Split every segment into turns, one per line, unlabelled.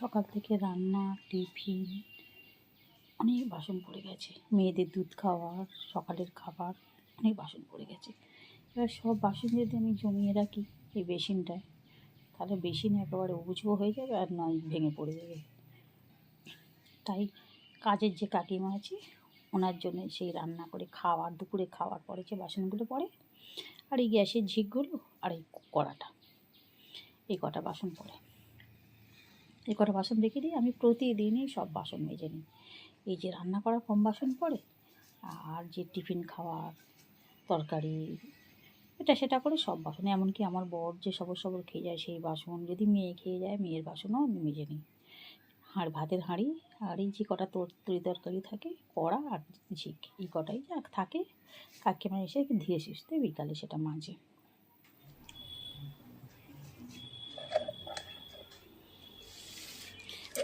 সকাল থেকে রান্না, টিফিন, অনেক বাসন পড়ে গেছে। মেয়েদের দুধ খাওয়ার, সকালের খাবার, অনেক বাসন পড়ে গেছে। এবার সব বাসন যদি আমি জমিয়ে রাখি এই বেসিনটায়, তাহলে বেসিন একেবারে উঁচুও হয়ে যাবে আর নয় ভেঙে পড়ে যাবে। তাই কাজের যে কাকিমা আছে, ওনার জন্য সেই রান্না করে খাওয়ার দুপুরে খাওয়ার পরে যে বাসনগুলো পড়ে, আর এই গ্যাসের ঝিকগুলো, আর এই কড়াটা। এই কটা বাসন পড়ে। এই কটা বাসন রেখে দিই, আমি প্রতিদিনই সব বাসন মেজে নিই। এই যে রান্না করা কম বাসন পড়ে, আর যে টিফিন খাওয়ার তরকারি, এটা সেটা করে সব বাসন। এমনকি আমার বর যে সবর সবর খেয়ে যায়, সেই বাসন যদি মেয়ে খেয়ে যায়, মেয়ের বাসনও আমি মেজে নিই। হাঁড় ভাতের হাঁড়ি, আর এই যে কটা তর তরি তরকারি থাকে, কড়া আর ঝিক, এই কটাই থাকে, কাকিমা এসে ধীরে সুস্থে বিকালে সেটা মাঝে।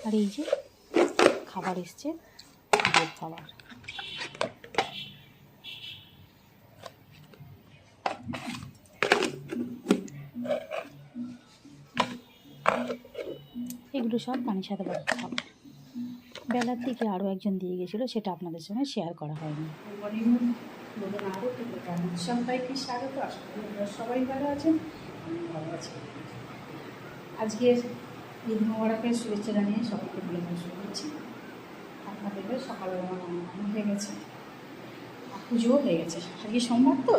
আর এই যে খাবার এসছে দুধ খাবার এগুলো সব পানির সাথে বাড়ি খাবার। বেলার দিকে আরও একজন দিয়ে গেছিল, সেটা আপনাদের সঙ্গে শেয়ার করা হয়নি।
স্বাগত সবাই ভালো আছেন ভালো আজকে ঈদ শুভেচ্ছা জানিয়ে সবাইকে বিয়ে শুরু করছি। আপনাদের সকালবেলা রান্না হয়ে গেছে। পুজোও হয়ে গেছে। আজকে সোমবার তো।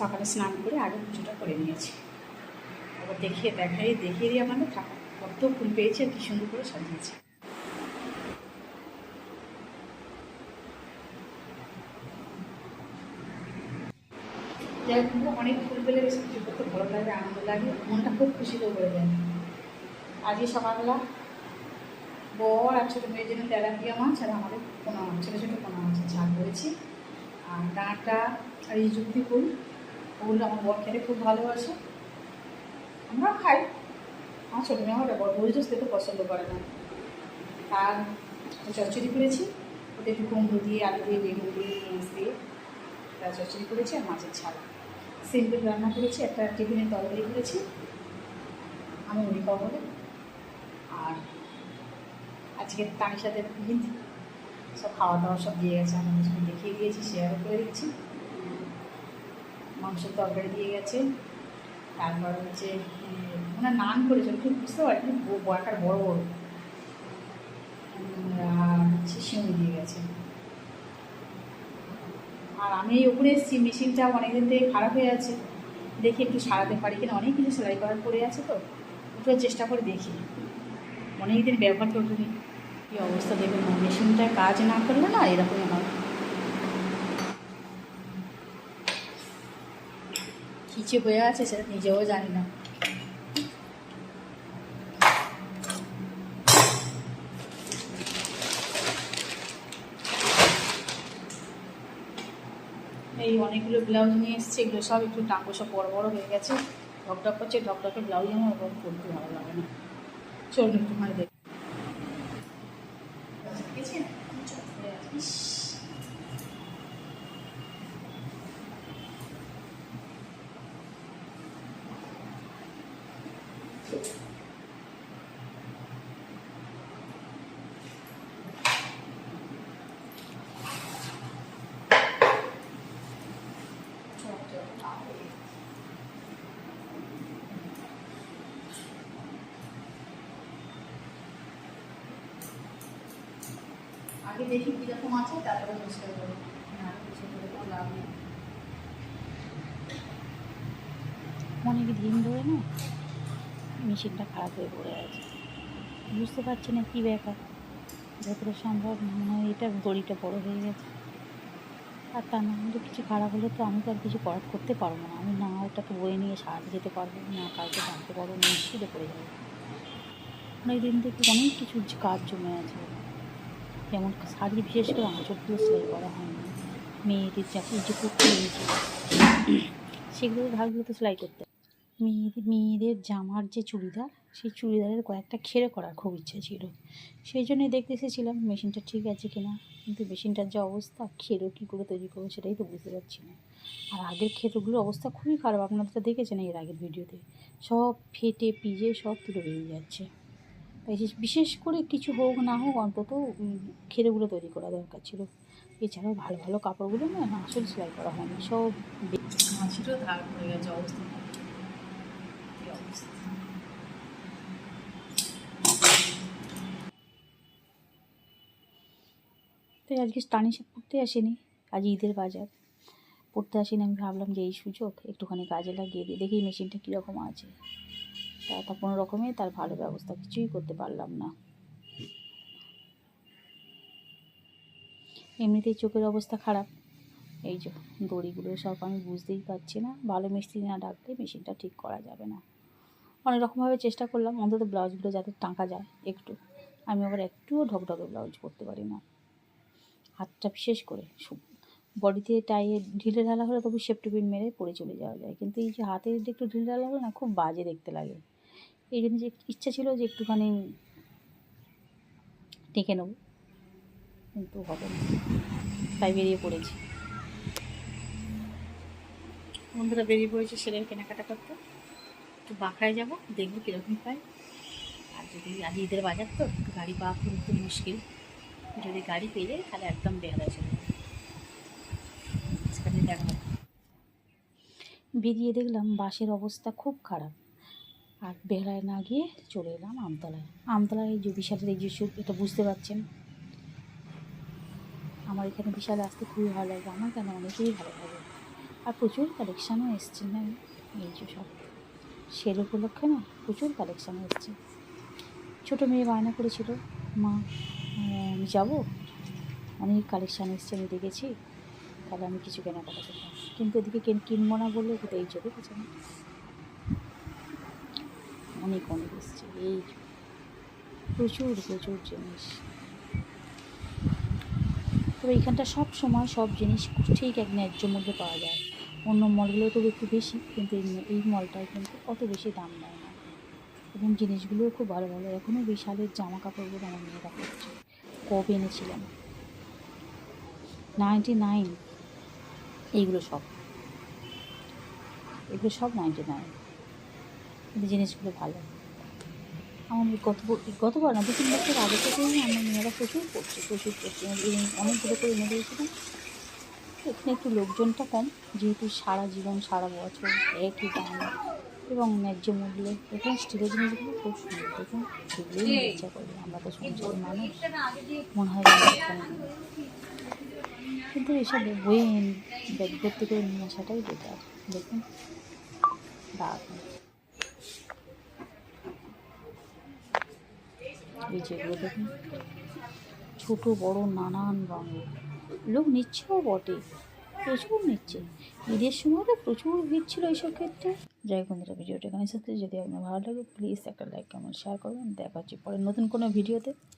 সকালে স্নান করে আগে পুজোটা করে নিয়েছি। আবার দেখিয়ে দেখাই, দেখিয়ে দিয়ে আমাদের থাকা কত ফুল পেয়েছি আর কি সুন্দর করে সাজিয়েছি। যাই হোক, অনেক ফুল পেলে বেশি পুজো করতে ভালো লাগে, আনন্দ লাগে, মনটা খুব খুশিতে ভরে যায়। আজকে সকালবেলা বর আর ছোটো মেয়ের জন্য তেলাপিয়া মাছ আর আমাদের পোনা মাছ, ছোটো ছোটো পোনা মাছের ঝাল করেছি। আর ডাঁটা আর এই যুক্তি ফুল, ওগুলো আমার বর খেতে খুব ভালোবাসে। আমরাও খাই। আমার ছোটো মেয়ে আমার বড় বড় জুস খেতে পছন্দ করে না। আর চচ্চড়ি করেছি, ওতে একটু কুমড়ো দিয়ে, আলু দিয়ে, বেগুন দিয়ে, পেঁয়াজ দিয়ে তার চচ্চড়ি করেছি আর মাছের ছাড়া সিম্পল রান্না করেছি, একটা টিফিনের তরকারি করেছি। আমি উনি আর আজকে তার সাথে ঈদ সব খাওয়া দাওয়া সব দিয়ে গেছে, আমি সব দেখিয়ে দিয়েছি শেয়ারও করে দিচ্ছি। মাংসের তরকারি দিয়ে গেছে। তারপর হচ্ছে ওনার নান করেছে ঠিক বুঝতে পারিনি বড়াটার বড় বড়। আর হচ্ছে শিঙি দিয়ে গেছে। আর আমি এই উপরে এসেছি, মেশিনটা অনেকদিন থেকে খারাপ হয়ে আছে। দেখি একটু সারাতে পারি কিনা, অনেক কিছু সেলাই করার পড়ে আছে তো। একটু চেষ্টা করে দেখি। অনেক দিন ব্যবহার করিনি। কী অবস্থা দেখুন না মেশিনটা কাজ না করলে না এরকমই হয়। কিছু হয়ে আছে সেটা নিজেও জানি না। এই অনেকগুলো ব্লাউজ নিয়ে এসছে, এগুলো সব একটু টাঙ্গো সব বড় বড় হয়ে গেছে। ঢকঢক করছে, ঢকঢকে ব্লাউজ আমার ওরকম করতে ভালো লাগে না। চলুন একটুখানি দেখ ইস, চল, চল, আরে। আগে দেখি কীরকম আছে তারপরে বুঝতে পারব। না পারলে কোনো লাভ
ধরে না? মেশিনটা খারাপ হয়ে পড়ে আছে বুঝতে পারছি না কী ব্যাপার। যতটা সম্ভব মনে এটা দড়িটা বড় হয়ে গেছে। আর তা না হলে কিছু খারাপ হলে তো আমি তো আর কিছু করার করতে পারব না। আমি না ওটাকে বয়ে নিয়ে সারাতে যেতে পারব, না কাউকে ডাকতে পারব মুশকিলে পড়ে যাব। অনেক দিন থেকে অনেক কিছু কাজ জমে আছে। যেমন শাড়ি, বিশেষ করে আঁচলগুলো সেলাই করা হয়নি। মেয়েদের যা যে করতে সেগুলো ধারগুলো তো সেলাই করতে। মেয়েদের মেয়েদের জামার যে চুড়িদার, সেই চুড়িদারের কয়েকটা খেরে করার খুব ইচ্ছে ছিল। সেই জন্যই দেখতে এসেছিলাম মেশিনটা ঠিক আছে কিনা, কিন্তু মেশিনটার যে অবস্থা, খেরো কী করে তৈরি করব সেটাই তো বুঝতে পারছি না। আর আগের খেরোগুলোর অবস্থা খুবই খারাপ, আপনারা তো দেখেছেন এর আগের ভিডিওতে। সব ফেটে, পিজে, সব তুলে বেরিয়ে যাচ্ছে। তাই বিশেষ করে কিছু হোক না হোক, অন্তত খেরেগুলো তৈরি করা দরকার ছিল। এছাড়াও ভালো ভালো কাপড়গুলো না আসল সেলাই করা হয়নি, সব ধার পড়ে গেছে অবস্থা। তাই আজকে স্টানিশে পড়তে আসিনি, আজ ঈদের বাজার। পড়তে আসিনি, আমি ভাবলাম যে এই সুযোগ, একটুখানি কাজে লাগিয়ে দিই, দেখি মেশিনটা কীরকম আছে। তা তা কোনো রকমে তার ভালো ব্যবস্থা কিছুই করতে পারলাম না। এমনিতেই চোখের অবস্থা খারাপ। এই যে দড়িগুলো সব আমি বুঝতেই পারছি না, ভালো মিস্ত্রি না ডাকলে মেশিনটা ঠিক করা যাবে না। অনেক রকমভাবে চেষ্টা করলাম, অন্তত ব্লাউজগুলো যাতে টাঁকা যায় একটু। আমি আবার একটুও ঢকঢকে ব্লাউজ করতে পারি না। হাতটা বিশেষ করে বডিতে টাইয়ে ঢিলে ঢালা হলে তবু সেফটি মেরে পরে চলে যাওয়া যায়। কিন্তু এই যে হাতে একটু ঢিলে ঢালা হলে না, খুব বাজে দেখতে লাগে। এই জন্য যে ইচ্ছা ছিল যে একটুখানি টেকে নেব। কিন্তু হবে না। তাই বেরিয়ে পড়েছি। বন্ধুরা বেরিয়ে পড়েছে সেলাই কেনাকাটা করতে। একটু বাঁকড়ায় যাব, দেখব কীরকম পাই আর যদি আজ ঈদের বাজার তো গাড়ি পাওয়া একটু মুশকিল। যদি গাড়ি পেয়ে যায় তাহলে একদম বেহারা চলে যাবে। দেখা। বেরিয়ে দেখলাম, বাসের অবস্থা খুব খারাপ। আর বেহারায় না গিয়ে চলে এলাম আমতলায়। আমতলায় যে বিশালের এই যে এটা বুঝতে পারছেন? আমার এখানে বিশাল আসতে খুবই ভালো লাগে। আমার কেন অনেকেই ভালো লাগে আর প্রচুর কালেকশানও এসছে না এই যে সব। সেল উপলক্ষে না প্রচুর কালেকশান এসছে। ছোটো মেয়ে বায়না করেছিল, মা, আমি যাব? অনেক কালেকশান এসছে, আমি দেখেছি। তাহলে আমি কিছু কেনাকাটা করতাম কিন্তু এদিকে কিন কিনবো না বললে এই চোখে গেছে না অনেক অনেক এসছে, এই প্রচুর প্রচুর জিনিস। তবে এখানটা সব সময় সব জিনিস ঠিক এক ন্যায্য মূল্যে পাওয়া যায়। অন্য মলগুলো তো একটু বেশি, কিন্তু এই মলটায় কিন্তু অত বেশি দাম নেয় না। এবং জিনিসগুলোও খুব ভালো ভালো। এখনও বিশালের জামা কাপড়গুলো আমার মেয়েরা পড়ছে কবে এনেছিলাম নাইনটি নাইন এইগুলো সব। এগুলো সব নাইনটি নাইন কিন্তু জিনিসগুলো ভালো। আমার গত গতবার না দু তিন বছর আগে থেকেই আমার মেয়েরা প্রচুর পড়ছে প্রচুর পড়ছে অনেকগুলো করে এনে দিয়েছিলাম। এখানে একটু লোকজনটা কম, যেহেতু সারা জীবন, সারা বছর একই দাম এবং ন্যায্য মূল্যে। এখানে স্টিলের জিনিসগুলো খুব সুন্দর। দেখুন সেগুলোই ইচ্ছা করে। আমরা তো সংসারের মানুষ। মনে হয়। কিন্তু এসব বই ব্যাগ ভর্তি করে নিয়ে আসাটাই বেটার দেখুন, দারুণ। এই যেগুলো দেখুন, ছোট, বড়, নানান রঙের। লোক নিচ্ছেও বটে। প্রচুর নিচ্ছে। ঈদের সময় তো প্রচুর ভিড় ছিল এইসব ক্ষেত্রে। যাই বন্ধুরা, ভিডিওটা এখানে সাথে যদি আপনার ভালো লাগে প্লিজ একটা লাইক কমেন্ট শেয়ার করবেন। দেখা হচ্ছে পরে নতুন কোনো ভিডিওতে।